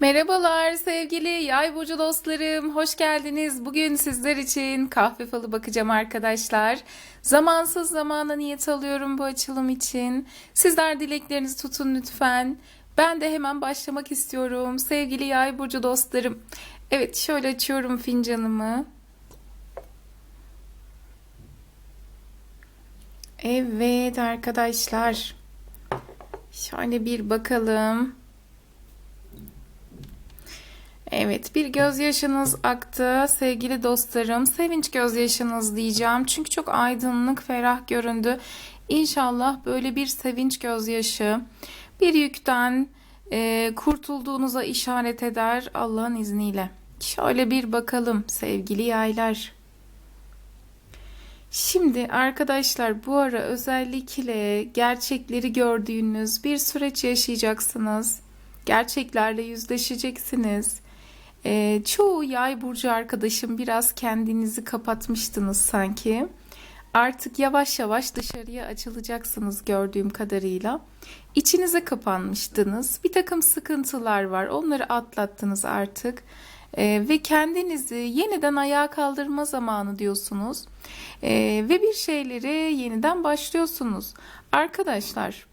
Merhabalar sevgili yay burcu dostlarım. Hoş geldiniz. Bugün sizler için kahve falı bakacağım arkadaşlar. Zamansız zamana niyet alıyorum bu açılım için. Sizler dileklerinizi tutun lütfen. Ben de hemen başlamak istiyorum sevgili yay burcu dostlarım. Evet şöyle açıyorum fincanımı. Evet arkadaşlar. Şöyle bir bakalım. Evet, bir gözyaşınız aktı sevgili dostlarım. Sevinç gözyaşınız diyeceğim. Çünkü çok aydınlık, ferah göründü. İnşallah böyle bir sevinç gözyaşı bir yükten e, kurtulduğunuza işaret eder Allah'ın izniyle. Şöyle bir bakalım sevgili yaylar. Şimdi arkadaşlar bu ara özellikle gerçekleri gördüğünüz bir süreç yaşayacaksınız. Gerçeklerle yüzleşeceksiniz. Ee, çoğu yay burcu arkadaşım biraz kendinizi kapatmıştınız sanki. Artık yavaş yavaş dışarıya açılacaksınız gördüğüm kadarıyla. İçinize kapanmıştınız. Bir takım sıkıntılar var. Onları atlattınız artık. Ee, ve kendinizi yeniden ayağa kaldırma zamanı diyorsunuz. Ee, ve bir şeyleri yeniden başlıyorsunuz. Arkadaşlar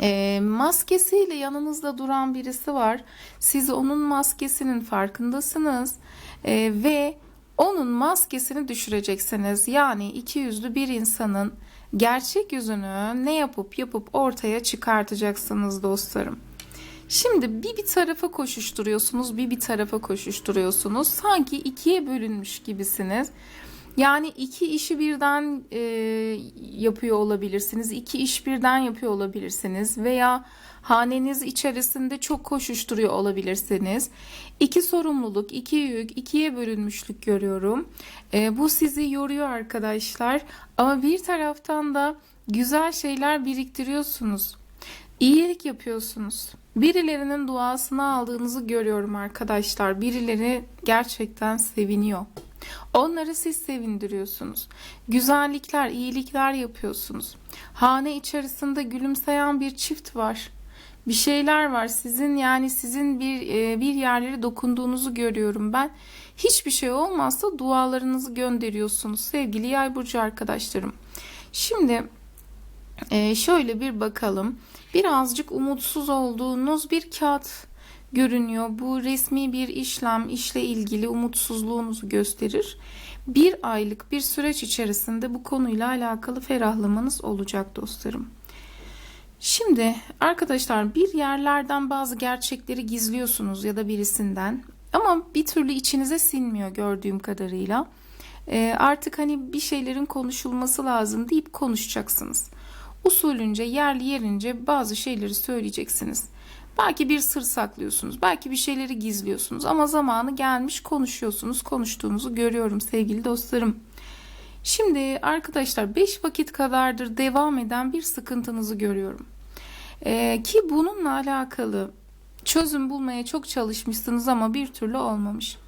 e, maskesiyle yanınızda duran birisi var. Siz onun maskesinin farkındasınız E, ve onun maskesini düşüreceksiniz. Yani iki yüzlü bir insanın gerçek yüzünü ne yapıp yapıp ortaya çıkartacaksınız dostlarım. Şimdi bir bir tarafa koşuşturuyorsunuz, bir bir tarafa koşuşturuyorsunuz. Sanki ikiye bölünmüş gibisiniz. Yani iki işi birden e, yapıyor olabilirsiniz, iki iş birden yapıyor olabilirsiniz veya haneniz içerisinde çok koşuşturuyor olabilirsiniz. İki sorumluluk, iki yük, ikiye bölünmüşlük görüyorum. E, bu sizi yoruyor arkadaşlar ama bir taraftan da güzel şeyler biriktiriyorsunuz. İyilik yapıyorsunuz. Birilerinin duasını aldığınızı görüyorum arkadaşlar. Birileri gerçekten seviniyor. Onları siz sevindiriyorsunuz. Güzellikler, iyilikler yapıyorsunuz. Hane içerisinde gülümseyen bir çift var. Bir şeyler var. Sizin yani sizin bir e, bir yerlere dokunduğunuzu görüyorum ben. Hiçbir şey olmazsa dualarınızı gönderiyorsunuz sevgili Yay burcu arkadaşlarım. Şimdi e, şöyle bir bakalım. Birazcık umutsuz olduğunuz bir kağıt görünüyor. Bu resmi bir işlem, işle ilgili umutsuzluğunuzu gösterir. Bir aylık bir süreç içerisinde bu konuyla alakalı ferahlamanız olacak dostlarım. Şimdi arkadaşlar bir yerlerden bazı gerçekleri gizliyorsunuz ya da birisinden ama bir türlü içinize sinmiyor gördüğüm kadarıyla. Ee, artık hani bir şeylerin konuşulması lazım deyip konuşacaksınız. Usulünce yerli yerince bazı şeyleri söyleyeceksiniz. Belki bir sır saklıyorsunuz, belki bir şeyleri gizliyorsunuz ama zamanı gelmiş konuşuyorsunuz. Konuştuğunuzu görüyorum sevgili dostlarım. Şimdi arkadaşlar 5 vakit kadardır devam eden bir sıkıntınızı görüyorum. Ee, ki bununla alakalı çözüm bulmaya çok çalışmışsınız ama bir türlü olmamış.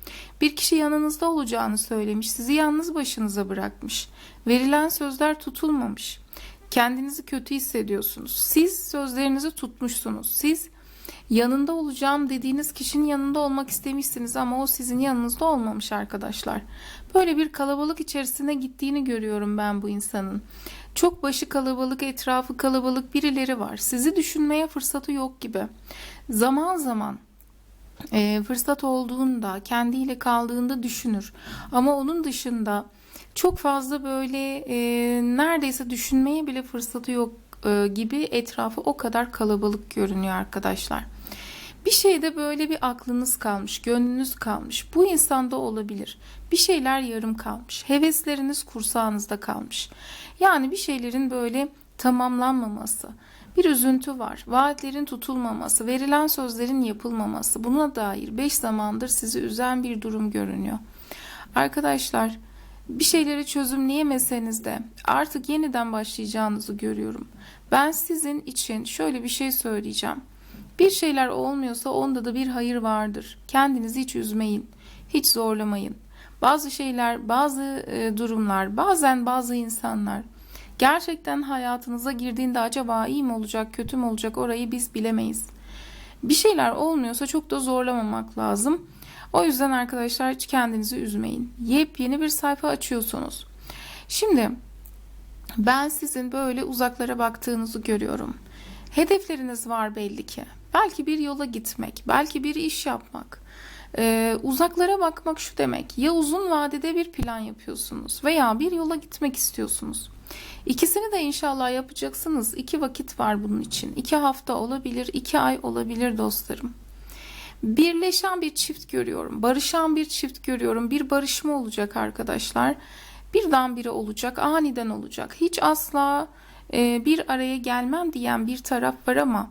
Bir kişi yanınızda olacağını söylemiş, sizi yalnız başınıza bırakmış. Verilen sözler tutulmamış. Kendinizi kötü hissediyorsunuz. Siz sözlerinizi tutmuşsunuz. Siz yanında olacağım dediğiniz kişinin yanında olmak istemişsiniz ama o sizin yanınızda olmamış arkadaşlar. Böyle bir kalabalık içerisine gittiğini görüyorum ben bu insanın. Çok başı kalabalık, etrafı kalabalık birileri var. Sizi düşünmeye fırsatı yok gibi. Zaman zaman e, fırsat olduğunda, kendiyle kaldığında düşünür. Ama onun dışında çok fazla böyle e, neredeyse düşünmeye bile fırsatı yok gibi etrafı o kadar kalabalık görünüyor arkadaşlar. Bir şeyde böyle bir aklınız kalmış, gönlünüz kalmış. Bu insanda olabilir. Bir şeyler yarım kalmış. Hevesleriniz kursağınızda kalmış. Yani bir şeylerin böyle tamamlanmaması. Bir üzüntü var. Vaatlerin tutulmaması, verilen sözlerin yapılmaması. Buna dair 5 zamandır sizi üzen bir durum görünüyor. Arkadaşlar, bir şeyleri çözümleyemeseniz de artık yeniden başlayacağınızı görüyorum. Ben sizin için şöyle bir şey söyleyeceğim. Bir şeyler olmuyorsa onda da bir hayır vardır. Kendinizi hiç üzmeyin. Hiç zorlamayın. Bazı şeyler, bazı e, durumlar, bazen bazı insanlar gerçekten hayatınıza girdiğinde acaba iyi mi olacak, kötü mü olacak orayı biz bilemeyiz. Bir şeyler olmuyorsa çok da zorlamamak lazım. O yüzden arkadaşlar hiç kendinizi üzmeyin. Yepyeni bir sayfa açıyorsunuz. Şimdi ben sizin böyle uzaklara baktığınızı görüyorum. Hedefleriniz var belli ki. Belki bir yola gitmek, belki bir iş yapmak. Ee, uzaklara bakmak şu demek. Ya uzun vadede bir plan yapıyorsunuz veya bir yola gitmek istiyorsunuz. İkisini de inşallah yapacaksınız. İki vakit var bunun için. İki hafta olabilir, iki ay olabilir dostlarım. Birleşen bir çift görüyorum. Barışan bir çift görüyorum. Bir barışma olacak arkadaşlar. Birdenbire olacak, aniden olacak. Hiç asla e, bir araya gelmem diyen bir taraf var ama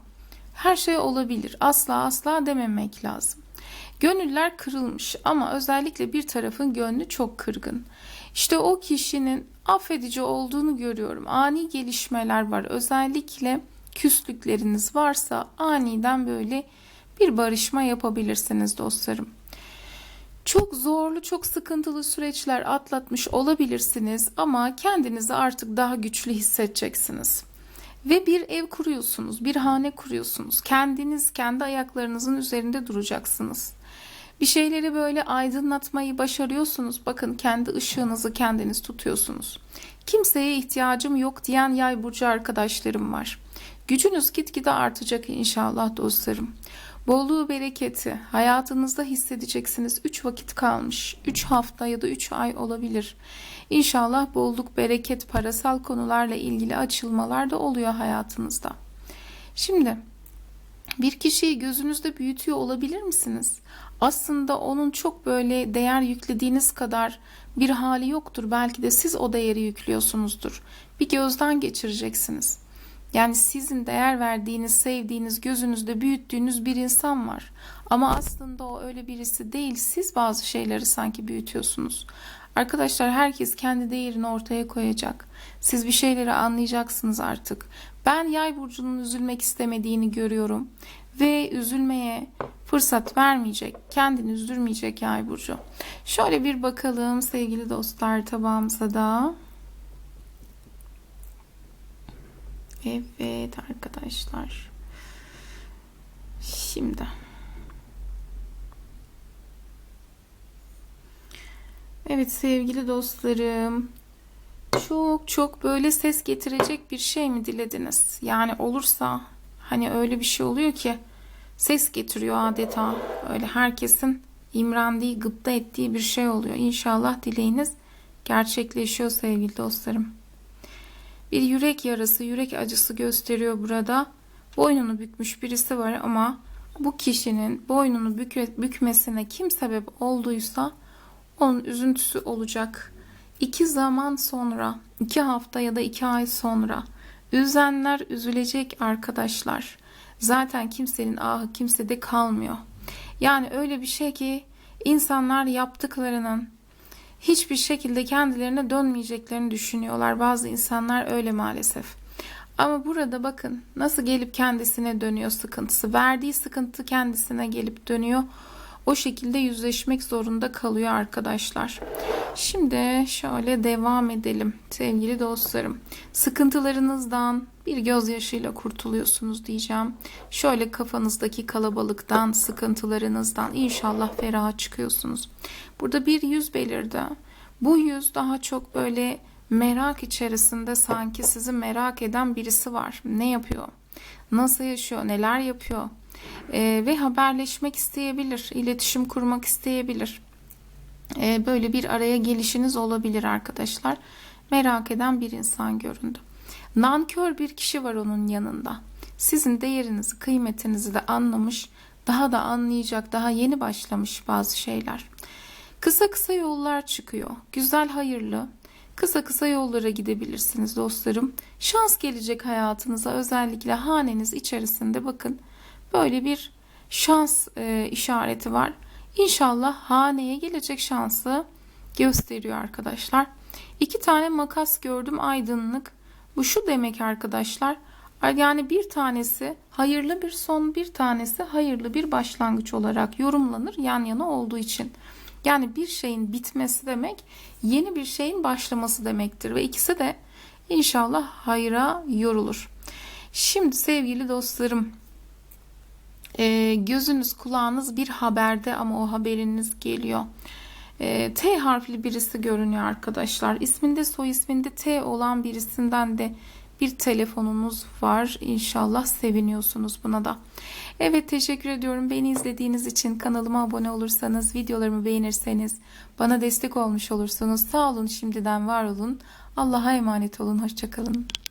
her şey olabilir. Asla asla dememek lazım. Gönüller kırılmış ama özellikle bir tarafın gönlü çok kırgın. İşte o kişinin affedici olduğunu görüyorum. Ani gelişmeler var. Özellikle küslükleriniz varsa aniden böyle bir barışma yapabilirsiniz dostlarım. Çok zorlu, çok sıkıntılı süreçler atlatmış olabilirsiniz ama kendinizi artık daha güçlü hissedeceksiniz. Ve bir ev kuruyorsunuz, bir hane kuruyorsunuz. Kendiniz kendi ayaklarınızın üzerinde duracaksınız. Bir şeyleri böyle aydınlatmayı başarıyorsunuz. Bakın kendi ışığınızı kendiniz tutuyorsunuz. Kimseye ihtiyacım yok diyen yay burcu arkadaşlarım var. Gücünüz gitgide artacak inşallah dostlarım. Bolluğu bereketi hayatınızda hissedeceksiniz. 3 vakit kalmış. 3 hafta ya da 3 ay olabilir. İnşallah bolluk, bereket, parasal konularla ilgili açılmalar da oluyor hayatınızda. Şimdi bir kişiyi gözünüzde büyütüyor olabilir misiniz? Aslında onun çok böyle değer yüklediğiniz kadar bir hali yoktur. Belki de siz o değeri yüklüyorsunuzdur. Bir gözden geçireceksiniz. Yani sizin değer verdiğiniz, sevdiğiniz, gözünüzde büyüttüğünüz bir insan var. Ama aslında o öyle birisi değil. Siz bazı şeyleri sanki büyütüyorsunuz. Arkadaşlar herkes kendi değerini ortaya koyacak. Siz bir şeyleri anlayacaksınız artık. Ben yay burcunun üzülmek istemediğini görüyorum ve üzülmeye fırsat vermeyecek, kendini üzülmeyecek yay burcu. Şöyle bir bakalım sevgili dostlar tabağımıza da. Evet arkadaşlar. Şimdi. Evet sevgili dostlarım. Çok çok böyle ses getirecek bir şey mi dilediniz? Yani olursa hani öyle bir şey oluyor ki ses getiriyor adeta. Öyle herkesin imrendiği, gıpta ettiği bir şey oluyor. İnşallah dileğiniz gerçekleşiyor sevgili dostlarım. Bir yürek yarası, yürek acısı gösteriyor burada. Boynunu bükmüş birisi var ama bu kişinin boynunu bükmesine kim sebep olduysa onun üzüntüsü olacak. İki zaman sonra, iki hafta ya da iki ay sonra üzenler üzülecek arkadaşlar. Zaten kimsenin ahı kimsede kalmıyor. Yani öyle bir şey ki insanlar yaptıklarının hiçbir şekilde kendilerine dönmeyeceklerini düşünüyorlar. Bazı insanlar öyle maalesef. Ama burada bakın nasıl gelip kendisine dönüyor sıkıntısı. Verdiği sıkıntı kendisine gelip dönüyor. O şekilde yüzleşmek zorunda kalıyor arkadaşlar. Şimdi şöyle devam edelim sevgili dostlarım. Sıkıntılarınızdan bir gözyaşıyla kurtuluyorsunuz diyeceğim. Şöyle kafanızdaki kalabalıktan, sıkıntılarınızdan inşallah feraha çıkıyorsunuz. Burada bir yüz belirdi. Bu yüz daha çok böyle merak içerisinde sanki sizi merak eden birisi var. Ne yapıyor? Nasıl yaşıyor? Neler yapıyor? Ee, ve haberleşmek isteyebilir, iletişim kurmak isteyebilir. Ee, böyle bir araya gelişiniz olabilir arkadaşlar. Merak eden bir insan göründü. Nankör bir kişi var onun yanında. Sizin değerinizi, kıymetinizi de anlamış, daha da anlayacak, daha yeni başlamış bazı şeyler. Kısa kısa yollar çıkıyor. Güzel, hayırlı. Kısa kısa yollara gidebilirsiniz dostlarım. Şans gelecek hayatınıza özellikle haneniz içerisinde bakın. Böyle bir şans e, işareti var. İnşallah haneye gelecek şansı gösteriyor arkadaşlar. İki tane makas gördüm aydınlık. Bu şu demek arkadaşlar. Yani bir tanesi hayırlı bir son, bir tanesi hayırlı bir başlangıç olarak yorumlanır yan yana olduğu için. Yani bir şeyin bitmesi demek yeni bir şeyin başlaması demektir ve ikisi de inşallah hayra yorulur. Şimdi sevgili dostlarım Ee, gözünüz kulağınız bir haberde ama o haberiniz geliyor. Ee, T harfli birisi görünüyor arkadaşlar. İsminde soy isminde T olan birisinden de bir telefonunuz var. İnşallah seviniyorsunuz buna da. Evet teşekkür ediyorum. Beni izlediğiniz için kanalıma abone olursanız, videolarımı beğenirseniz bana destek olmuş olursunuz. Sağ olun şimdiden var olun. Allah'a emanet olun. Hoşçakalın.